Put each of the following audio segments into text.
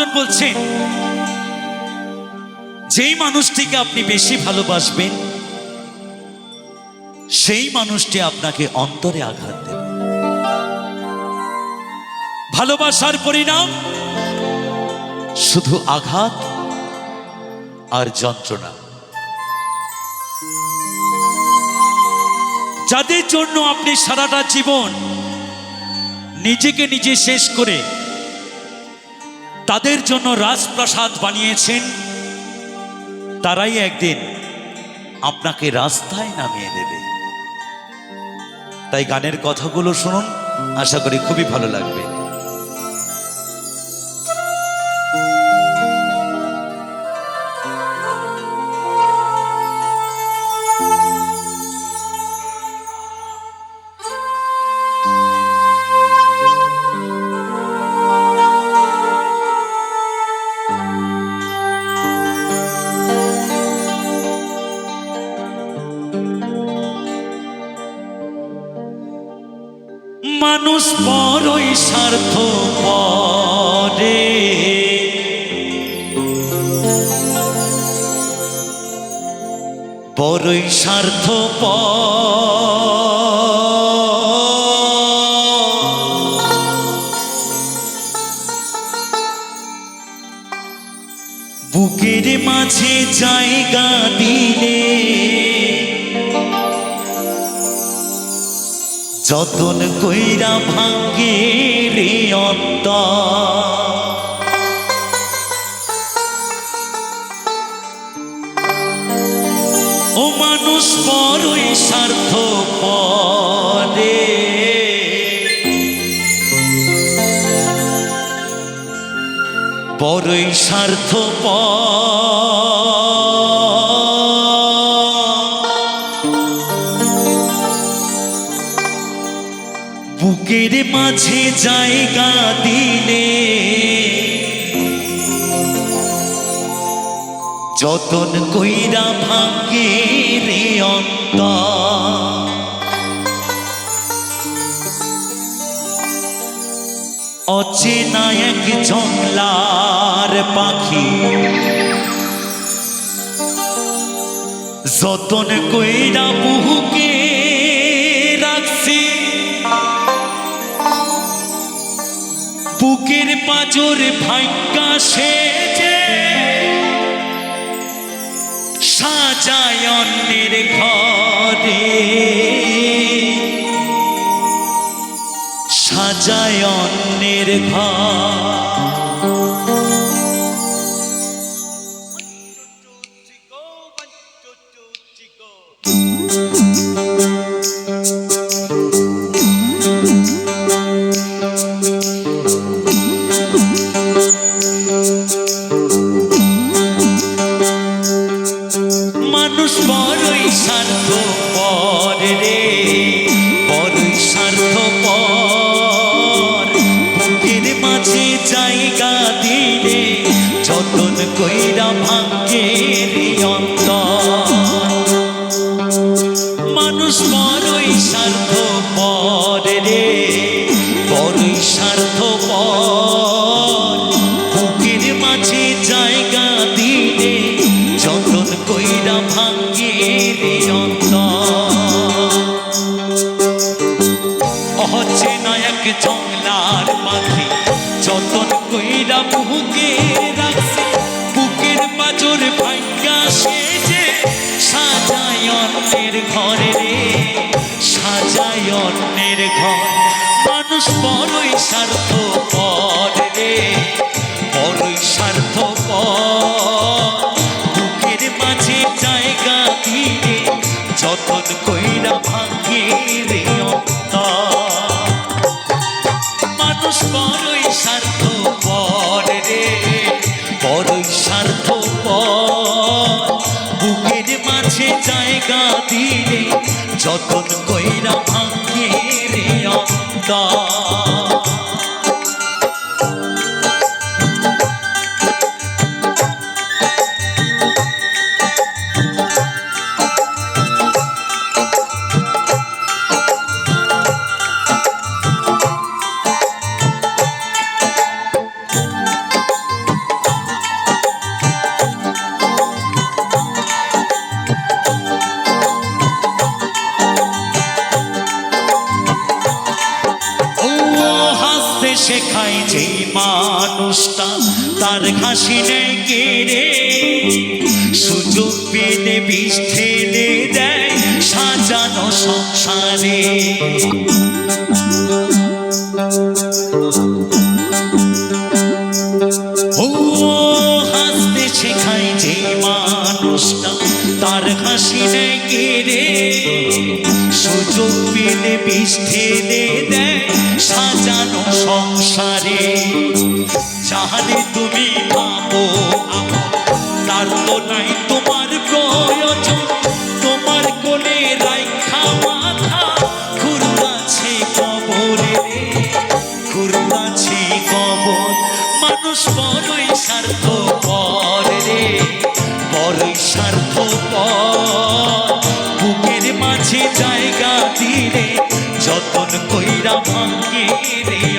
মহাজন বলছেন, যেই মানুষটিকে আপনি বেশি ভালোবাসবেন, সেই মানুষটি আপনাকে অন্তরে আঘাত দেবে। ভালোবাসার পরিণাম শুধু আঘাত আর যন্ত্রণা। যাদের জন্য আপনি সারাটা জীবন নিজেকে নিজে শেষ করে তাদের জন্য রাজপ্রাসাদ বানিয়েছেন, তারাই একদিন আপনাকে রাস্তায় নামিয়ে দেবে। তাই গানের কথাগুলো শুনুন, আশা করি খুবই ভালো লাগবে। মানুষ বড়ই স্বার্থ পরে বড়ই স্বার্থ বুকের মাঝে জায়গা দিলে যতন কইরা ভাঙ্গে রে ও মানুষ বড়ই স্বার্থ পরে বড়ই স্বার্থ বুকের মাঝে জায়গা দিলে। যতন কইরা ভাঙ্গে রে অন্ত অচেনা এক জংলার পাখি। যতন কইরা পাজর ভাগ্যা সেজে। সাজায় অন্যের ঘরে। সাজায় অন্যের ঘর। মানুষ বড়ই স্বার্থ রে বড়ই স্বার্থ বুকের মাঝে জায়গা দিলে যতন কইরা ভাঙ্গে রে মানুষ বড়ই স্বার্থ রে বড়ই স্বার্থ বুকের মাঝে জায়গা দিলে যতন কইরা ভাঙ্গে রে অন্তর। হাসি নেই কে রে? যাহারে তুমি ভাবো তার তো নাই তোমার প্রয়োজন। তোমার কোলে রাইখা মাথা। কবরে। মানুষ বড়ই স্বার্থ রে। বড়ই স্বার্থ বুকের মাঝে জায়গা দিলে, যতন কইরা ভাঙ্গে রে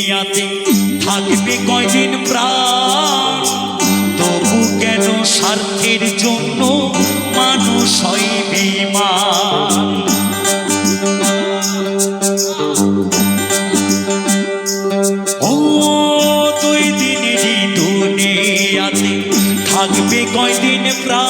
দুনিয়াতে থাকবে কয়দিন প্রাণ? তবু কেন স্বার্থের জন্য মানুষ হয় দুই দিনেরই দুনিয়াতে থাকবে কয়দিন প্রাণ?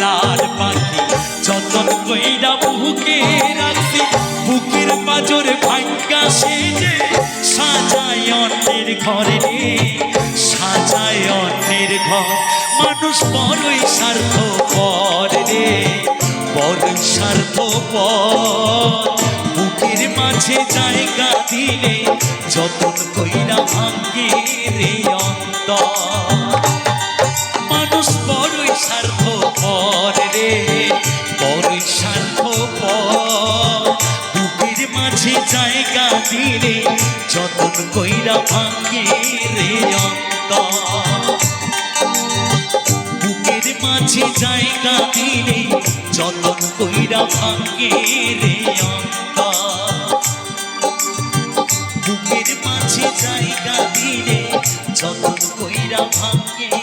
জঙ্গলার পাখি। যতন কইরা বুকে রাখছি, বুকের পাজর ভাঙ্গা সেজে সাজায় অন্যের ঘরে রে সাজায় অন্যের ঘর। মানুষ বড়ই স্বার্থ পর রে, বড়ই স্বার্থ পর বুকের মাঝে জায়গা দিলে যতন কইরা ভাঙ্গে যতন কইরা ভাঙ্গে রে বুকের মাঝে জায়গা দিলে যতন কইরা ভাঙ্গে রে বুকের মাঝে জায়গা দিলে যতন কইরা ভাঙ্গে